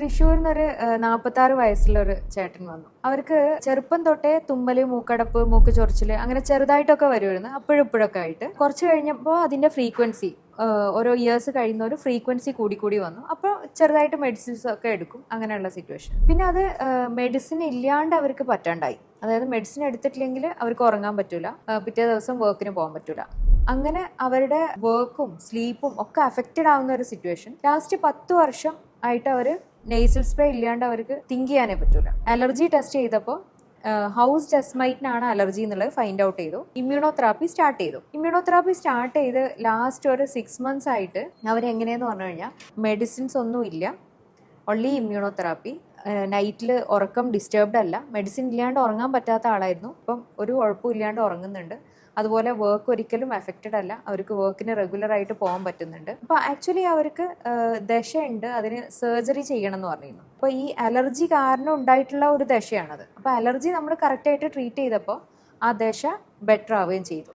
തൃശ്ശൂരിൽ നിന്നൊരു വയസ്സുള്ള ഒരു ചേട്ടൻ വന്നു. അവർക്ക് ചെറുപ്പം തൊട്ടേ തുമ്മൽ മൂക്കടപ്പ് മൂക്ക് ചൊറിച്ചിൽ അങ്ങനെ ചെറുതായിട്ടൊക്കെ വരുമായിരുന്നു അപ്പോഴും ഇപ്പോഴൊക്കെ ആയിട്ട് കുറച്ച് കഴിഞ്ഞപ്പോൾ അതിന്റെ ഫ്രീക്വൻസി ഓരോ ഇയേഴ്സ് കഴിയുന്ന ഒരു ഫ്രീക്വൻസി കൂടി കൂടി വന്നു. അപ്പോൾ ചെറുതായിട്ട് മെഡിസിൻസ് ഒക്കെ എടുക്കും. അങ്ങനെയുള്ള സിറ്റുവേഷൻ പിന്നെ അത് മെഡിസിൻ ഇല്ലാണ്ട് അവർക്ക് പറ്റാണ്ടായി. അതായത് മെഡിസിൻ എടുത്തിട്ടില്ലെങ്കിൽ അവർക്ക് ഉറങ്ങാൻ പറ്റൂല. പിറ്റേ ദിവസം വർക്കിന് പോകാൻ പറ്റൂല. അങ്ങനെ അവരുടെ വർക്കും സ്ലീപ്പും ഒക്കെ അഫക്റ്റഡ് ആവുന്ന ഒരു സിറ്റുവേഷൻ ലാസ്റ്റ് പത്ത് വർഷം ആയിട്ട് അവർ നെയ്സൽ സ്പ്രേ ഇല്ലാണ്ട് അവർക്ക് തിങ്ക് ചെയ്യാനേ പറ്റൂല അലർജി ടെസ്റ്റ് ചെയ്തപ്പോൾ ഹൗസ് ജസ്മൈറ്റിനാണ് അലർജി എന്നുള്ളത് ഫൈൻഡ് ഔട്ട് ചെയ്തു. ഇമ്മ്യൂണോതെറാപ്പി സ്റ്റാർട്ട് ചെയ്തു. ഇമ്മ്യൂണോതെറാപ്പി സ്റ്റാർട്ട് ചെയ്ത് ലാസ്റ്റ് ഒരു സിക്സ് മന്ത്സ് ആയിട്ട് അവരെങ്ങനെയെന്ന് പറഞ്ഞു കഴിഞ്ഞാൽ മെഡിസിൻസ് ഒന്നും ഇല്ല ഒൺലി ഇമ്മ്യൂണോതെറാപ്പി നൈറ്റിൽ ഉറക്കം ഡിസ്റ്റർബ്ഡ് അല്ല. മെഡിസിൻ ഇല്ലാണ്ട് ഉറങ്ങാൻ പറ്റാത്ത ആളായിരുന്നു. ഇപ്പം ഒരു കുഴപ്പവും ഇല്ലാണ്ട് ഉറങ്ങുന്നുണ്ട്. അതുപോലെ വർക്ക് ഒരിക്കലും എഫക്റ്റഡ് അല്ല. അവർക്ക് വർക്കിന് റെഗുലർ ആയിട്ട് പോകാൻ പറ്റുന്നുണ്ട്. അപ്പോൾ ആക്ച്വലി അവർക്ക് ദശയുണ്ട്. അതിന് സർജറി ചെയ്യണം എന്ന് പറഞ്ഞിരുന്നു അപ്പോൾ ഈ അലർജി കാരണം ഉണ്ടായിട്ടുള്ള ഒരു ദശയാണത്. അപ്പോൾ അലർജി നമ്മൾ കറക്റ്റായിട്ട് ട്രീറ്റ് ചെയ്തപ്പോൾ ആ ദശ ബെറ്റർ ആവുകയും ചെയ്തു.